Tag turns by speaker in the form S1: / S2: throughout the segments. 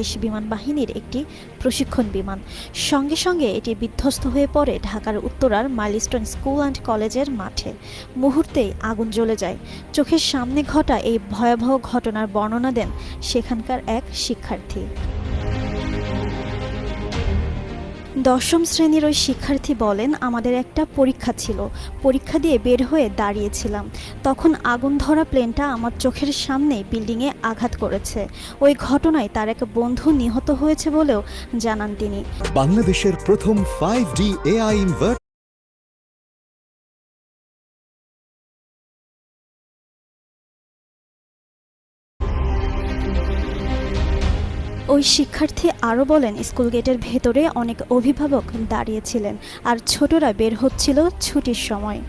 S1: দেশ বিমান বাহিনীর একটি প্রশিক্ষণ বিমান। সঙ্গে সঙ্গে এটি বিধ্বস্ত হয়ে পড়ে ঢাকার উত্তরার মাইলস্টোন স্কুল অ্যান্ড কলেজের মাঠে। মুহূর্তেই আগুন জ্বলে যায়। চোখের সামনে ঘটা এই ভয়াবহ ঘটনার বর্ণনা দেন সেখানকার এক শিক্ষার্থী। দশম শ্রেণির ওই শিক্ষার্থী বলেন, আমাদের একটা পরীক্ষা ছিল। পরীক্ষা দিয়ে বের হয়ে দাঁড়িয়েছিলাম। তখন আগুন ধরা প্লেনটা আমার চোখের সামনে বিল্ডিংয়ে আঘাত করেছে। ওই ঘটনায় তার এক বন্ধু নিহত হয়েছে বলেও জানান তিনি।
S2: বাংলাদেশের প্রথম ফাইভ ডি এআই
S1: ওই শিক্ষার্থী আরও বলেন, স্কুল গেটের ভেতরে অনেক অভিভাবক দাঁড়িয়েছিলেন আর ছোটরা বের হচ্ছিল ছুটির সময়।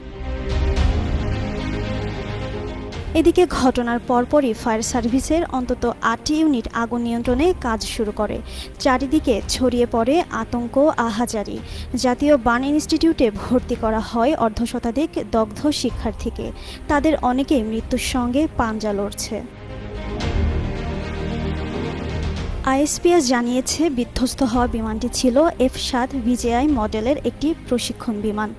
S1: এদিকে ঘটনার পরপরই ফায়ার সার্ভিসের অন্তত আটটি ইউনিট আগুন নিয়ন্ত্রণে কাজ শুরু করে। চারিদিকে ছড়িয়ে পড়ে আতঙ্ক, আহাজারি। জাতীয় বান ইনস্টিটিউটে ভর্তি করা হয় অর্ধশতাধিক দগ্ধ শিক্ষার্থীকে। তাদের অনেকেই মৃত্যুর সঙ্গে পাঞ্জা লড়ছে। আইএসপিএস জানিয়েছে, বিধ্বস্ত হওয়া বিমানটি ছিল এফ সাত ভিজেআই মডেলের একটি প্রশিক্ষণ বিমান।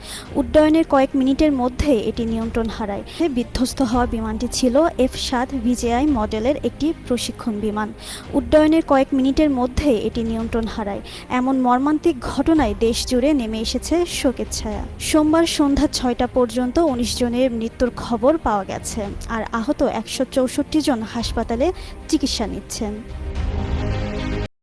S1: উড্ডয়নের কয়েক মিনিটের মধ্যে এটি নিয়ন্ত্রণ হারায়। বিধ্বস্ত হওয়া বিমানটি ছিল এফ সাত ভিজেআই মডেলের একটি প্রশিক্ষণ বিমান। উড্ডয়নের কয়েক মিনিটের মধ্যে এটি নিয়ন্ত্রণ হারায়। এমন মর্মান্তিক ঘটনায় দেশ জুড়ে নেমে এসেছে শোকের ছায়া। সোমবার সন্ধ্যা ছয়টা পর্যন্ত উনিশ জনের মৃত্যুর খবর পাওয়া গেছে, আর আহত একশো চৌষট্টি জন হাসপাতালে চিকিৎসা নিচ্ছেন।